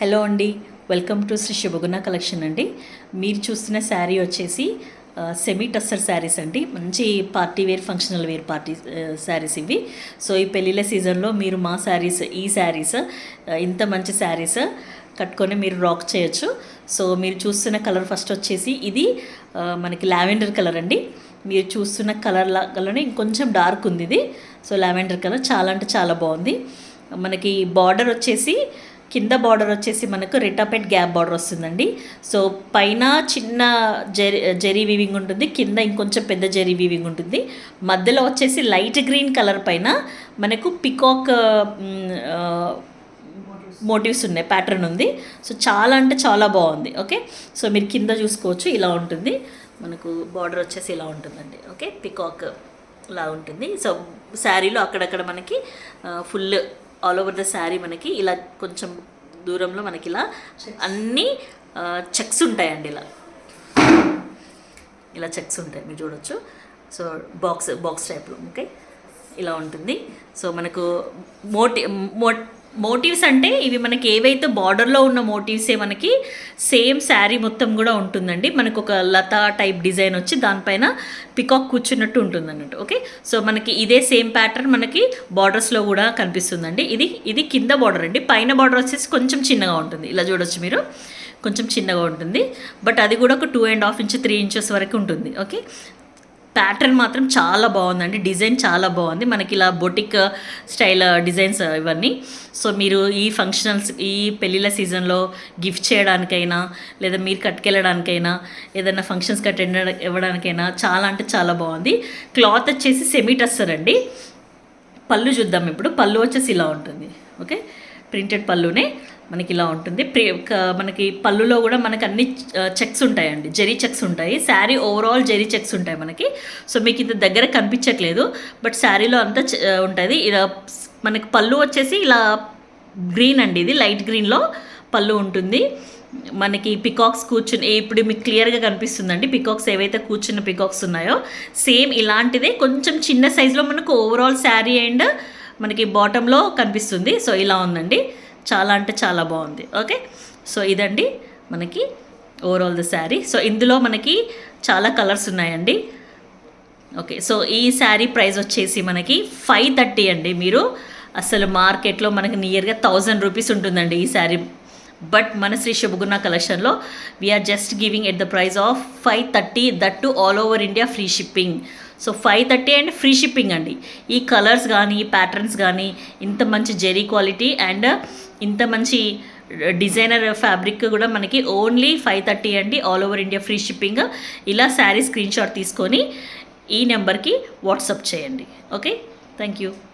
Hello అండి. Welcome to Shri Subhaguna collection అండి. మీరు చూస్తున్న శారీ వచ్చేసి సెమీ టస్సర్ శారీస్ అండి. మంచి party wear functional wear party saris ఇవి. సో ఈ పెళ్ళిళ్ళ సీజన్లో మీరు మా శారీస్ ఈ శారీస్ ఇంత మంచి శారీస్ కట్టుకొని మీరు రాక్ చేయొచ్చు. సో మీరు చూస్తున్న కలర్ ఫస్ట్ వచ్చేసి ఇది మనకి లావెండర్ కలర్ అండి. మీరు చూస్తున్న కలర్ లాగానే ఇంకొంచెం డార్క్ ఉంది ఇది. సో లావెండర్ కలర్ చాలా అంటే చాలా బాగుంది. మనకి బార్డర్ వచ్చేసి కింద బార్డర్ వచ్చేసి మనకు రిటాపెట్ గ్యాప్ బార్డర్ వస్తుందండి. సో పైన చిన్న జెరీ జెరీ వీవింగ్ ఉంటుంది కింద ఇంకొంచెం పెద్ద జెరీ వీవింగ్ ఉంటుంది. మధ్యలో వచ్చేసి లైట్ గ్రీన్ కలర్ పైన మనకు పికాక్ మోటివ్స్ ఉన్నాయి ప్యాటర్న్ ఉంది. సో చాలా అంటే చాలా బాగుంది ఓకే? సో మీరు కింద చూసుకోవచ్చు ఇలా ఉంటుంది. మనకు బార్డర్ వచ్చేసి ఇలా ఉంటుందండి ఓకే? పికాక్ ఇలా ఉంటుంది. సో శారీలో అక్కడక్కడ మనకి full all over the sari మనకి ఇలా కొంచెం దూరంలో మనకి ఇలా అన్ని చెక్స్ ఉంటాయండి ఇలా. ఇలా చెక్స్ ఉంటాయి మీరు చూడొచ్చు. సో బాక్స్ బాక్స్ టైప్లో ఓకే ఇలా ఉంటుంది. సో మనకు మోటి మో మోటివ్స్ అంటే ఇవి మనకి ఏవైతే బార్డర్లో ఉన్న మోటివ్సే మనకి సేమ్ శారీ మొత్తం కూడా ఉంటుందండి. మనకు ఒక లతా టైప్ డిజైన్ వచ్చి దానిపైన పికాక్ కూర్చున్నట్టు ఉంటుంది అన్నట్టు ఓకే? సో మనకి ఇదే సేమ్ ప్యాటర్న్ మనకి బార్డర్స్లో కూడా కనిపిస్తుందండి. ఇది ఇది కింద బార్డర్ అండి. పైన బార్డర్ వచ్చేసి కొంచెం చిన్నగా ఉంటుంది. ఇలా చూడొచ్చు మీరు. కొంచెం చిన్నగా ఉంటుంది. బట్ అది కూడా ఒక two and half inch three inches వరకు ఉంటుంది. ఓకే? ప్యాటర్న్ మాత్రం చాలా బాగుందండి. డిజైన్ చాలా బాగుంది. మనకి ఇలా బొటిక్ స్టైల్ డిజైన్స్ ఇవన్నీ. సో మీరు ఈ ఫంక్షనల్స్ ఈ పెళ్ళిళ్ళ సీజన్లో గిఫ్ట్ చేయడానికైనా లేదా మీరు కట్టుకెళ్ళడానికైనా ఏదైనా ఫంక్షన్స్కి అటెండ్ ఇవ్వడానికైనా చాలా అంటే చాలా బాగుంది. క్లాత్ వచ్చేసి సెమీ టస్సర్ అండి. పళ్ళు చూద్దాం ఇప్పుడు. పళ్ళు వచ్చేసి ఇలా ఉంటుంది. ఓకే? ప్రింటెడ్ పళ్ళునే మనకి ఇలా ఉంటుంది. ప్రి క- మనకి పళ్ళులో కూడా మనకి అన్ని చెక్స్ ఉంటాయండి. జెరీ చెక్స్ ఉంటాయి. శారీ ఓవరాల్ జెరీ చెక్స్ ఉంటాయి మనకి. సో మీకు ఇంత దగ్గర కనిపించట్లేదు. బట్ శారీలో అంతా ఉంటుంది. ఇలా మనకి పళ్ళు వచ్చేసి ఇలా గ్రీన్ అండి ఇది. లైట్ గ్రీన్లో పళ్ళు ఉంటుంది. మనకి పికాక్స్ కూర్చుని ఇప్పుడు మీకు క్లియర్గా కనిపిస్తుందండి. పికాక్స్ ఏవైతే కూర్చున్న పికాక్స్ ఉన్నాయో సేమ్ ఇలాంటిదే. కొంచెం చిన్న సైజులో మనకు ఓవరాల్ శారీ అండ్ మనకి బాటంలో కనిపిస్తుంది. సో ఇలా ఉందండి. చాలా అంటే చాలా బాగుంది. ఓకే? సో ఇదండి మనకి ఓవరాల్ ద శారీ సో ఇందులో మనకి చాలా కలర్స్ ఉన్నాయండి. ఓకే? సో ఈ శారీ ప్రైస్ వచ్చేసి మనకి ఫైవ్ థర్టీ అండి మీరు. అసలు మార్కెట్లో మనకి నియర్గా థౌజండ్ రూపీస్ ఉంటుందండి ఈ శారీ బట్ మన శ్రీ శుభగుణ కలెక్షన్లో we're just giving at the price of five thirty that to all over India free shipping so five thirty and free shipping అండి. ఈ కలర్స్ కానీ ఈ ప్యాటర్న్స్ కానీ ఇంత మంచి జెరీ క్వాలిటీ అండ్ ఇంత మంచి డిజైనర్ ఫ్యాబ్రిక్ కూడా మనకి ఓన్లీ ఫైవ్ థర్టీ అండి. All over India free shipping. ఇలా శారీ స్క్రీన్ షాట్ తీసుకొని ఈ నెంబర్కి వాట్సప్ చేయండి. ఓకే? Thank you